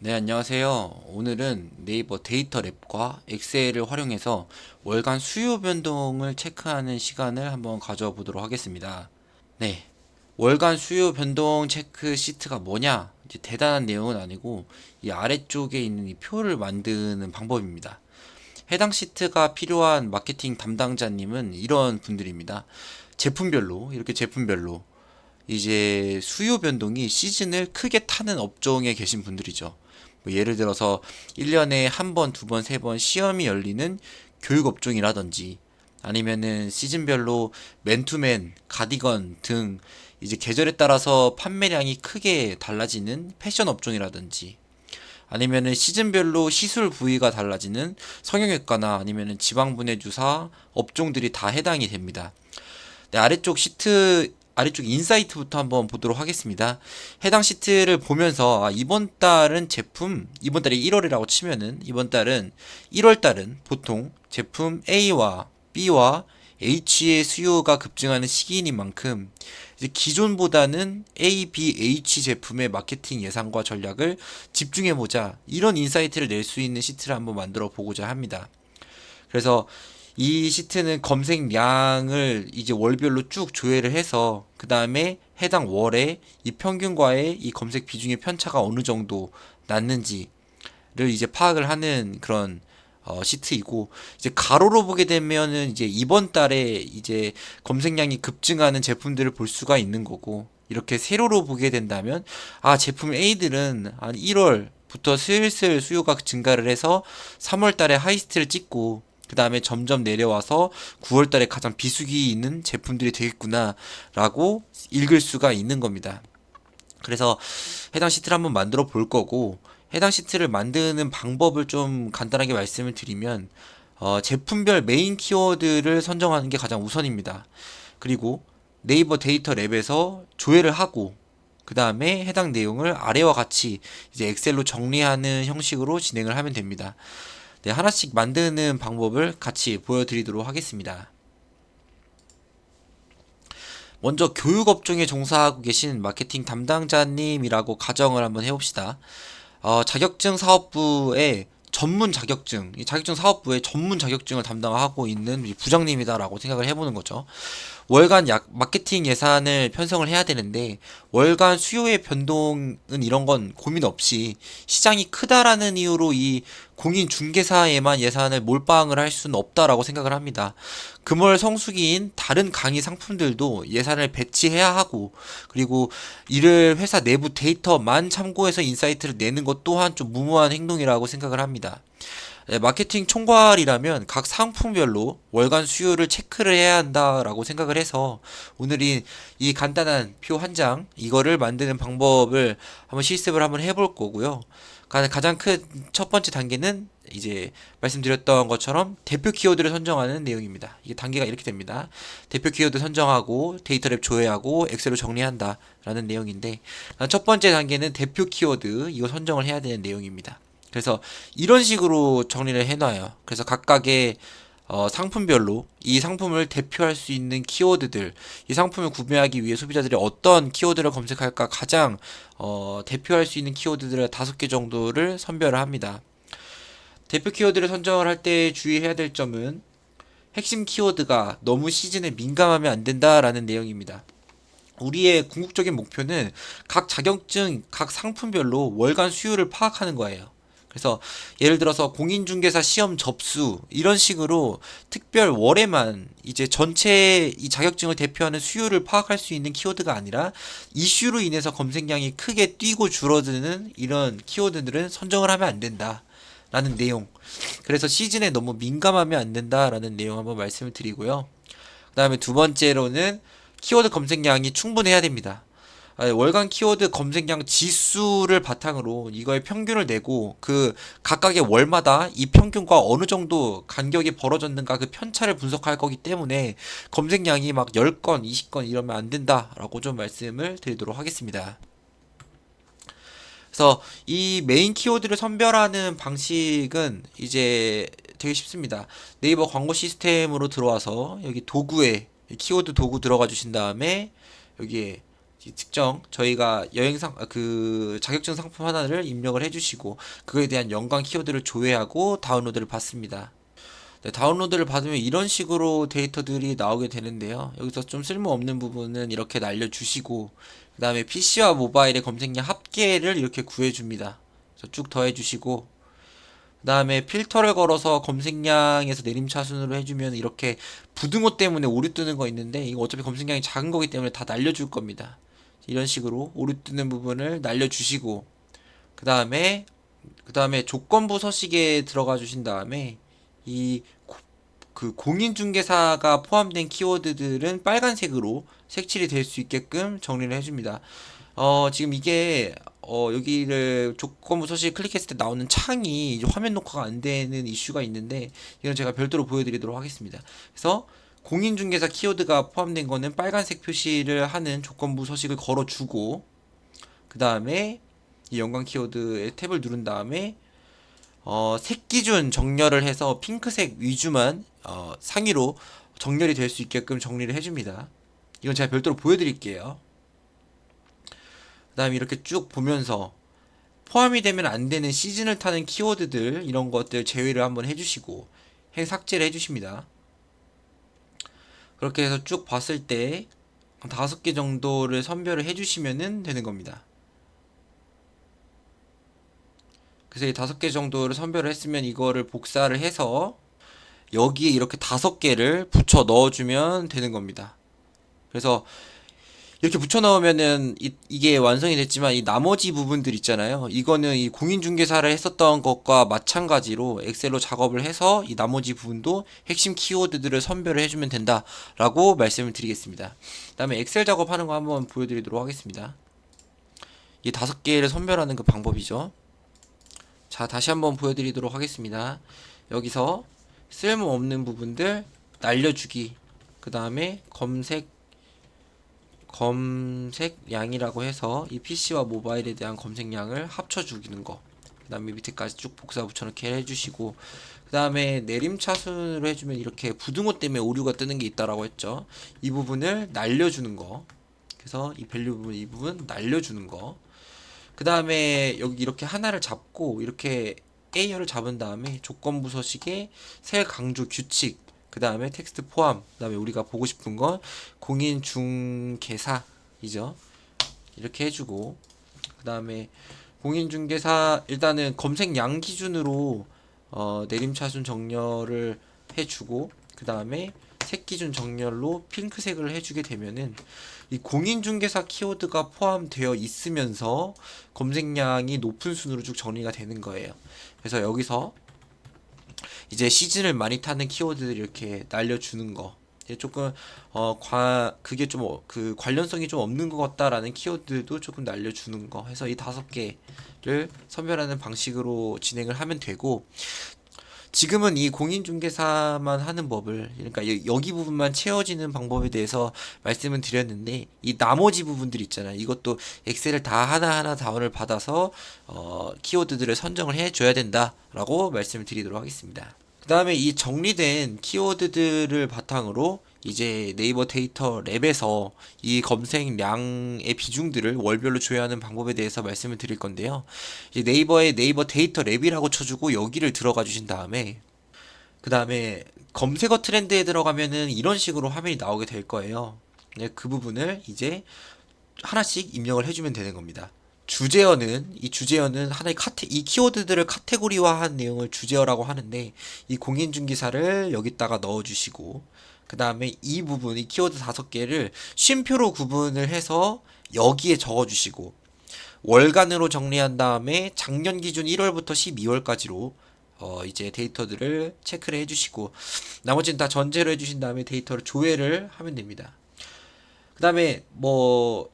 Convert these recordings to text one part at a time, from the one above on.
네, 안녕하세요. 오늘은 네이버 데이터 랩과 엑셀을 활용해서 월간 수요 변동을 체크하는 시간을 한번 가져와 보도록 하겠습니다. 네. 월간 수요 변동 체크 시트가 뭐냐? 이제 대단한 내용은 아니고 이 아래쪽에 있는 이 표를 만드는 방법입니다. 해당 시트가 필요한 마케팅 담당자님은 이런 분들입니다. 제품별로, 이렇게 제품별로 이제 수요 변동이 시즌을 크게 타는 업종에 계신 분들이죠. 뭐 예를 들어서 1년에 한 번, 두 번, 세 번 시험이 열리는 교육 업종이라든지 아니면은 시즌별로 맨투맨, 가디건 등 이제 계절에 따라서 판매량이 크게 달라지는 패션 업종이라든지 아니면은 시즌별로 시술 부위가 달라지는 성형외과나 아니면은 지방분해 주사 업종들이 다 해당이 됩니다. 네, 아래쪽 시트 아래쪽 인사이트부터 한번 보도록 하겠습니다. 해당 시트를 보면서 아, 이번 달은 제품 이번 달이 1월이라고 치면은 이번 달은 1월 달은 보통 제품 A와 B와 H의 수요가 급증하는 시기인 만큼 기존보다는 A, B, H 제품의 마케팅 예산과 전략을 집중해 보자 이런 인사이트를 낼 수 있는 시트를 한번 만들어 보고자 합니다. 그래서 이 시트는 검색량을 이제 월별로 쭉 조회를 해서 그 다음에 해당 월에 이 평균과의 이 검색 비중의 편차가 어느 정도 났는지를 이제 파악을 하는 그런 어, 시트이고 이제 가로로 보게 되면은 이제 이번 달에 이제 검색량이 급증하는 제품들을 볼 수가 있는 거고 이렇게 세로로 보게 된다면 아 제품 A들은 한 1월부터 슬슬 수요가 증가를 해서 3월 달에 하이스트를 찍고 그 다음에 점점 내려와서 9월 달에 가장 비수기 있는 제품들이 되겠구나라고 읽을 수가 있는 겁니다. 그래서 해당 시트를 한번 만들어 볼 거고 해당 시트를 만드는 방법을 좀 간단하게 말씀을 드리면 어, 제품별 메인 키워드를 선정하는 게 가장 우선입니다. 그리고 네이버 데이터 랩에서 조회를 하고 그 다음에 해당 내용을 아래와 같이 이제 엑셀로 정리하는 형식으로 진행을 하면 됩니다. 네, 하나씩 만드는 방법을 같이 보여드리도록 하겠습니다. 먼저 교육 업종에 종사하고 계신 마케팅 담당자님이라고 가정을 한번 해봅시다. 어, 자격증 사업부에 전문 자격증, 이 자격증 사업부에 전문 자격증을 담당하고 있는 부장님이다라고 생각을 해보는 거죠. 월간 약, 마케팅 예산을 편성을 해야 되는데 월간 수요의 변동은 이런 건 고민 없이 시장이 크다라는 이유로 이 공인 중개사에만 예산을 몰빵을 할 수는 없다라고 생각을 합니다. 금월 성수기인 다른 강의 상품들도 예산을 배치해야 하고 그리고 이를 회사 내부 데이터만 참고해서 인사이트를 내는 것 또한 좀 무모한 행동이라고 생각을 합니다. 네, 마케팅 총괄이라면 각 상품별로 월간 수요를 체크를 해야 한다라고 생각을 해서 오늘이 이 간단한 표 한 장 이거를 만드는 방법을 한번 실습을 한번 해볼 거고요. 가- 가장 큰 첫 번째 단계는 이제 말씀드렸던 것처럼 대표 키워드를 선정하는 내용입니다. 이게 단계가 이렇게 됩니다. 대표 키워드 선정하고 데이터랩 조회하고 엑셀로 정리한다라는 내용인데 첫 번째 단계는 대표 키워드 이거 선정을 해야 되는 내용입니다. 그래서 이런 식으로 정리를 해놔요. 그래서 각각의 어, 상품별로 이 상품을 대표할 수 있는 키워드들, 이 상품을 구매하기 위해 소비자들이 어떤 키워드를 검색할까 가장 어, 대표할 수 있는 키워드들을 다섯 개 정도를 선별을 합니다. 대표 키워드를 선정을 할 때 주의해야 될 점은 핵심 키워드가 너무 시즌에 민감하면 안 된다라는 내용입니다. 우리의 궁극적인 목표는 각 자격증, 각 상품별로 월간 수요를 파악하는 거예요. 그래서 예를 들어서 공인중개사 시험 접수 이런 식으로 특별 월에만 이제 전체 이 자격증을 대표하는 수요를 파악할 수 있는 키워드가 아니라 이슈로 인해서 검색량이 크게 뛰고 줄어드는 이런 키워드들은 선정을 하면 안 된다. 라는 내용. 그래서 시즌에 너무 민감하면 안 된다라는 내용 한번 말씀을 드리고요. 그 다음에 두 번째로는 키워드 검색량이 충분해야 됩니다. 아, 월간 키워드 검색량 지수를 바탕으로 이거의 평균을 내고 그 각각의 월마다 이 평균과 어느 정도 간격이 벌어졌는가 그 편차를 분석할 거기 때문에 검색량이 막 10건, 20건 이러면 안 된다라고 좀 말씀을 드리도록 하겠습니다. 그래서 이 메인 키워드를 선별하는 방식은 이제 되게 쉽습니다. 네이버 광고 시스템으로 들어와서 여기 도구에 키워드 도구 들어가 주신 다음에 여기에 이 특정 저희가 여행상 아, 그 자격증 상품 하나를 입력을 해주시고 그거에 대한 연관 키워드를 조회하고 다운로드를 받습니다. 네, 다운로드를 받으면 이런 식으로 데이터들이 나오게 되는데요. 여기서 좀 쓸모없는 부분은 이렇게 날려주시고 그 다음에 PC와 모바일의 검색량 합계를 이렇게 구해줍니다. 쭉 더해주시고 그 다음에 필터를 걸어서 검색량에서 내림차순으로 해주면 이렇게 부등호 때문에 오류 뜨는 거 있는데 이거 어차피 검색량이 작은 거기 때문에 다 날려줄 겁니다. 이런 식으로 오류 뜨는 부분을 날려주시고 그 다음에 그 다음에 조건부 서식에 들어가 주신 다음에 이 그 공인중개사가 포함된 키워드들은 빨간색으로 색칠이 될 수 있게끔 정리를 해줍니다. 어, 지금 이게 어, 여기를 조건부 서식 클릭했을 때 나오는 창이 화면 녹화가 안 되는 이슈가 있는데 이건 제가 별도로 보여드리도록 하겠습니다. 그래서 공인중개사 키워드가 포함된 거는 빨간색 표시를 하는 조건부 서식을 걸어주고 그 다음에 이 연관 키워드의 탭을 누른 다음에 어, 색 기준 정렬을 해서 핑크색 위주만 어, 상위로 정렬이 될 수 있게끔 정리를 해줍니다. 이건 제가 별도로 보여드릴게요. 그 다음에 이렇게 쭉 보면서 포함이 되면 안 되는 시즌을 타는 키워드들 이런 것들 제외를 한번 해주시고 해 삭제를 해주십니다. 그렇게 해서 쭉 봤을 때 다섯 개 정도를 선별을 해주시면 되는 겁니다. 그래서 이 다섯 개 정도를 선별을 했으면 이거를 복사를 해서 여기에 이렇게 다섯 개를 붙여 넣어주면 되는 겁니다. 그래서 이렇게 붙여 넣으면은 이, 이게 완성이 됐지만 이 나머지 부분들 있잖아요. 이거는 이 공인중개사를 했었던 것과 마찬가지로 엑셀로 작업을 해서 이 나머지 부분도 핵심 키워드들을 선별을 해주면 된다라고 말씀을 드리겠습니다. 그 다음에 엑셀 작업하는 거 한번 보여드리도록 하겠습니다. 이 다섯 개를 선별하는 그 방법이죠. 자, 다시 한번 보여드리도록 하겠습니다. 여기서 쓸모없는 부분들 날려주기. 그 다음에 검색, 검색량이라고 해서 이 PC와 모바일에 대한 검색량을 합쳐 주기는 거. 그 다음에 밑에까지 쭉 복사 붙여넣기 해주시고, 그 다음에 내림차순으로 해주면 이렇게 부등호 때문에 오류가 뜨는 게 있다라고 했죠. 이 부분을 날려주는 거. 그래서 이 밸류 부분, 이 부분 날려주는 거. 그 다음에 여기 이렇게 하나를 잡고 이렇게 A열을 잡은 다음에 조건부 서식에 셀 강조 규칙 그 다음에 텍스트 포함 그 다음에 우리가 보고 싶은 건 공인 중개사이죠 이렇게 해주고 그 다음에 공인 중개사 일단은 검색량 기준으로 어, 내림차순 정렬을 해주고 그 다음에 색 기준 정렬로 핑크색을 해주게 되면은 이 공인중개사 키워드가 포함되어 있으면서 검색량이 높은 순으로 쭉 정리가 되는 거예요. 그래서 여기서 이제 시즌을 많이 타는 키워드들 이렇게 날려주는 거. 조금 어 과 그게 좀 그 관련성이 좀 없는 것 같다라는 키워드도 조금 날려주는 거 해서 이 다섯 개를 선별하는 방식으로 진행을 하면 되고 지금은 이 공인중개사만 하는 법을 그러니까 여기 부분만 채워지는 방법에 대해서 말씀을 드렸는데 이 나머지 부분들 있잖아요. 이것도 엑셀을 다 하나하나 다운을 받아서 어, 키워드들을 선정을 해줘야 된다라고 말씀을 드리도록 하겠습니다. 그 다음에 이 정리된 키워드들을 바탕으로 이제 네이버 데이터 랩에서 이 검색량의 비중들을 월별로 조회하는 방법에 대해서 말씀을 드릴 건데요. 네이버에 네이버 데이터 랩이라고 쳐주고 여기를 들어가 주신 다음에 그 다음에 검색어 트렌드에 들어가면은 이런 식으로 화면이 나오게 될 거예요. 네, 그 부분을 이제 하나씩 입력을 해주면 되는 겁니다. 주제어는 이 주제어는 하나의 카테 이 키워드들을 카테고리화한 내용을 주제어라고 하는데 이 공인중개사를 여기다가 넣어주시고 그 다음에 이 부분, 이 키워드 다섯 개를 쉼표로 구분을 해서 여기에 적어주시고 월간으로 정리한 다음에 작년 기준 1월부터 12월까지로 어 이제 데이터들을 체크를 해주시고 나머지는 다 전제로 해주신 다음에 데이터를 조회를 하면 됩니다. 그 다음에 뭐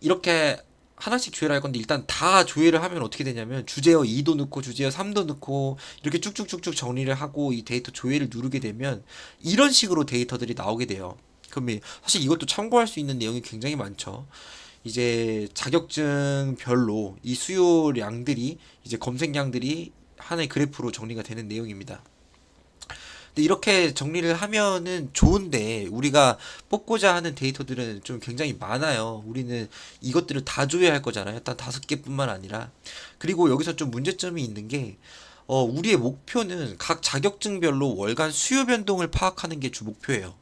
이렇게 하나씩 조회를 할 건데 일단 다 조회를 하면 어떻게 되냐면 주제어 2도 넣고 주제어 3도 넣고 이렇게 쭉쭉쭉쭉 정리를 하고 이 데이터 조회를 누르게 되면 이런 식으로 데이터들이 나오게 돼요. 그럼 사실 이것도 참고할 수 있는 내용이 굉장히 많죠. 이제 자격증별로 이 수요량들이 이제 검색량들이 하나의 그래프로 정리가 되는 내용입니다. 근데 이렇게 정리를 하면은 좋은데 우리가 뽑고자 하는 데이터들은 좀 굉장히 많아요. 우리는 이것들을 다 줘야 할 거잖아요. 단 다섯 개뿐만 아니라. 그리고 여기서 좀 문제점이 있는 게 어, 우리의 목표는 각 자격증별로 월간 수요 변동을 파악하는 게 주 목표예요.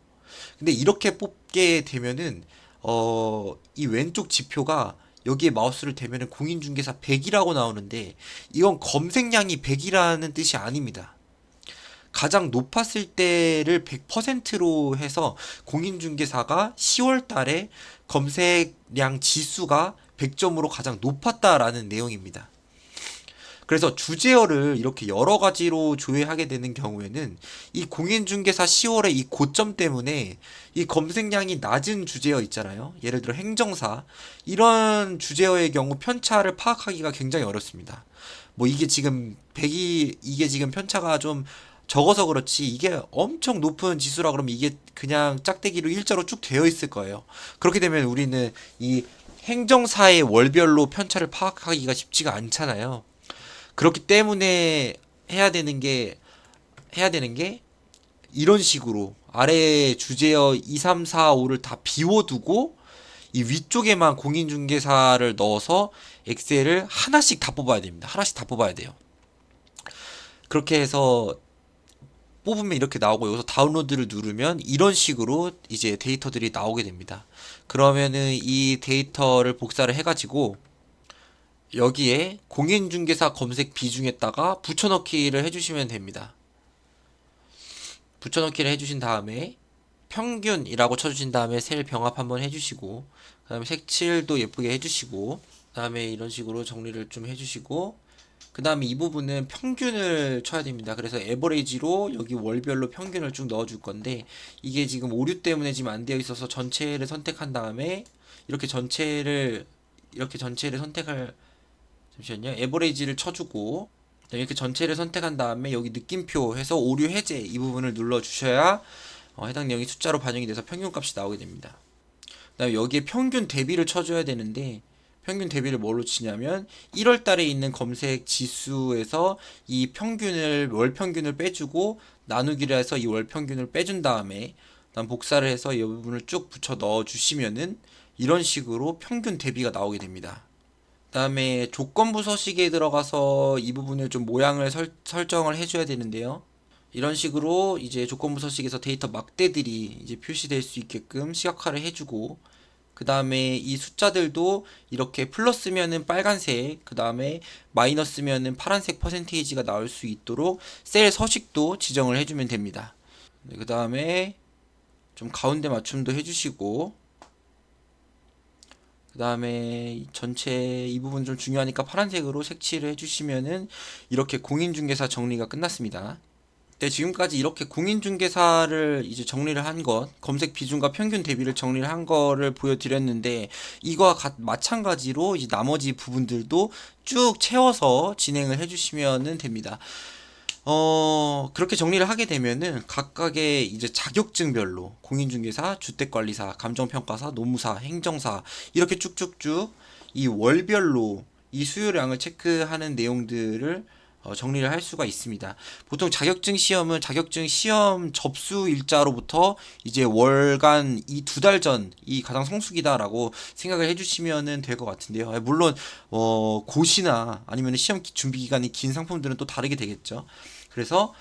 근데 이렇게 뽑게 되면은 어, 이 왼쪽 지표가 여기에 마우스를 대면은 공인중개사 100이라고 나오는데 이건 검색량이 100이라는 뜻이 아닙니다. 가장 높았을 때를 100%로 해서 공인중개사가 10월 달에 검색량 지수가 100점으로 가장 높았다라는 내용입니다. 그래서 주제어를 이렇게 여러 가지로 조회하게 되는 경우에는 이 공인중개사 10월의 이 고점 때문에 이 검색량이 낮은 주제어 있잖아요. 예를 들어 행정사 이런 주제어의 경우 편차를 파악하기가 굉장히 어렵습니다. 뭐 이게 지금 100이 이게 지금 편차가 좀 적어서 그렇지 이게 엄청 높은 지수라 그러면 이게 그냥 짝대기로 일자로 쭉 되어 있을 거예요. 그렇게 되면 우리는 이 행정사의 월별로 편차를 파악하기가 쉽지가 않잖아요. 그렇기 때문에 해야 되는 게 해야 되는 게 이런 식으로 아래 주제어 2, 3, 4, 5를 다 비워두고 이 위쪽에만 공인중개사를 넣어서 엑셀을 하나씩 다 뽑아야 됩니다. 하나씩 다 뽑아야 돼요. 그렇게 해서 뽑으면 이렇게 나오고 여기서 다운로드를 누르면 이런 식으로 이제 데이터들이 나오게 됩니다. 그러면은 이 데이터를 복사를 해가지고 여기에 공인중개사 검색 비중에다가 붙여넣기를 해주시면 됩니다. 붙여넣기를 해주신 다음에 평균이라고 쳐주신 다음에 셀 병합 한번 해주시고 그 다음에 색칠도 예쁘게 해주시고 그 다음에 이런 식으로 정리를 좀 해주시고 그 다음에 이 부분은 평균을 쳐야 됩니다. 그래서 에버레이지로 여기 월별로 평균을 쭉 넣어줄 건데 이게 지금 오류 때문에 지금 안 되어 있어서 전체를 선택한 다음에 이렇게 전체를 이렇게 전체를 선택할 잠시만요. 에버레이지를 쳐주고 이렇게 전체를 선택한 다음에 여기 느낌표 해서 오류 해제 이 부분을 눌러 주셔야 어, 해당 내용이 숫자로 반영이 돼서 평균값이 나오게 됩니다. 그다음에 여기에 평균 대비를 쳐줘야 되는데 평균 대비를 뭘로 치냐면 1월 달에 있는 검색 지수에서 이 평균을 월 평균을 빼주고 나누기를 해서 이 월 평균을 빼준 다음에 그다음 복사를 해서 이 부분을 쭉 붙여 넣어 주시면은 이런 식으로 평균 대비가 나오게 됩니다. 그다음에 조건부 서식에 들어가서 이 부분을 좀 모양을 설, 설정을 해줘야 되는데요. 이런 식으로 이제 조건부 서식에서 데이터 막대들이 이제 표시될 수 있게끔 시각화를 해주고 그 다음에 이 숫자들도 이렇게 플러스면은 빨간색, 그 다음에 마이너스면은 파란색 퍼센테이지가 나올 수 있도록 셀 서식도 지정을 해주면 됩니다. 네, 그 다음에 좀 가운데 맞춤도 해주시고 그 다음에 전체 이 부분 좀 중요하니까 파란색으로 색칠을 해주시면은 이렇게 공인중개사 정리가 끝났습니다. 네, 지금까지 이렇게 공인중개사를 이제 정리를 한 것, 검색 비중과 평균 대비를 정리를 한 거를 보여드렸는데, 이거와 가, 마찬가지로 이제 나머지 부분들도 쭉 채워서 진행을 해주시면 됩니다. 어, 그렇게 정리를 하게 되면은 각각의 이제 자격증별로 공인중개사, 주택관리사, 감정평가사, 노무사, 행정사 이렇게 쭉쭉쭉 이 월별로 이 수요량을 체크하는 내용들을 어, 정리를 할 수가 있습니다. 보통 자격증 시험은 자격증 시험 접수 일자로부터 이제 월간 이 두 달 전이 가장 성수기다라고 생각을 해주시면 될것 같은데요. 물론 어, 고시나 아니면 시험 준비 기간이 긴 상품들은 또 다르게 되겠죠. 그래서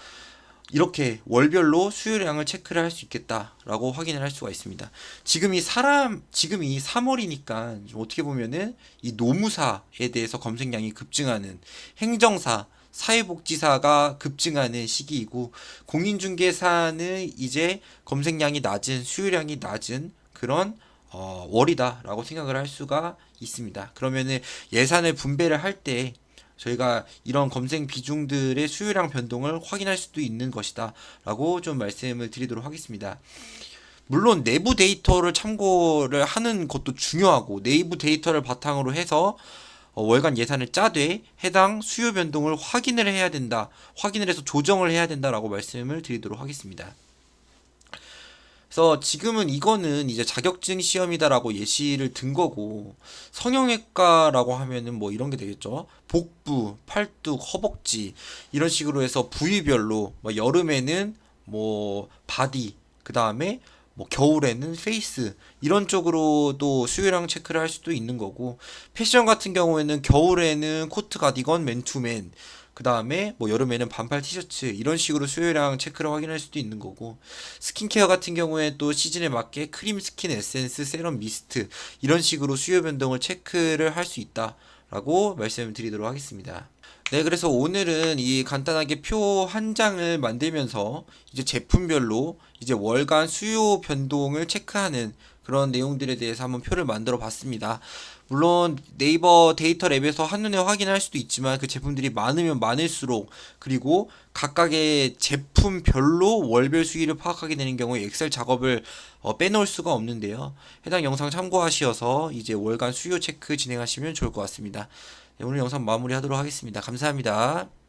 이렇게 월별로 수요량을 체크를 할 수 있겠다라고 확인을 할 수가 있습니다. 지금 이 사람, 지금 이 3월이니까 어떻게 보면은 이 노무사에 대해서 검색량이 급증하는 행정사, 사회복지사가 급증하는 시기이고 공인중개사는 이제 검색량이 낮은 수요량이 낮은 그런 어, 월이다라고 생각을 할 수가 있습니다. 그러면은 예산을 분배를 할 때 저희가 이런 검색 비중들의 수요량 변동을 확인할 수도 있는 것이다라고 좀 말씀을 드리도록 하겠습니다. 물론 내부 데이터를 참고를 하는 것도 중요하고 내부 데이터를 바탕으로 해서 어, 월간 예산을 짜되 해당 수요 변동을 확인을 해야 된다. 확인을 해서 조정을 해야 된다라고 말씀을 드리도록 하겠습니다. 그래서 지금은 이거는 이제 자격증 시험이다라고 예시를 든 거고 성형외과라고 하면은 뭐 이런 게 되겠죠. 복부, 팔뚝, 허벅지 이런 식으로 해서 부위별로 뭐 여름에는 뭐 바디, 그 다음에 뭐 겨울에는 페이스 이런 쪽으로도 수요량 체크를 할 수도 있는 거고 패션 같은 경우에는 겨울에는 코트 가디건 맨투맨 그 다음에 뭐 여름에는 반팔 티셔츠 이런 식으로 수요량 체크를 확인할 수도 있는 거고 스킨케어 같은 경우에 또 시즌에 맞게 크림 스킨 에센스 세럼 미스트 이런 식으로 수요 변동을 체크를 할 수 있다라고 말씀드리도록 하겠습니다. 네, 그래서 오늘은 이 간단하게 표 한 장을 만들면서 이제 제품별로 이제 월간 수요 변동을 체크하는 그런 내용들에 대해서 한번 표를 만들어 봤습니다. 물론 네이버 데이터 랩에서 한눈에 확인할 수도 있지만 그 제품들이 많으면 많을수록 그리고 각각의 제품별로 월별 수위를 파악하게 되는 경우에 엑셀 작업을 어, 빼놓을 수가 없는데요. 해당 영상 참고하셔서 이제 월간 수요 체크 진행하시면 좋을 것 같습니다. 네, 오늘 영상 마무리하도록 하겠습니다. 감사합니다.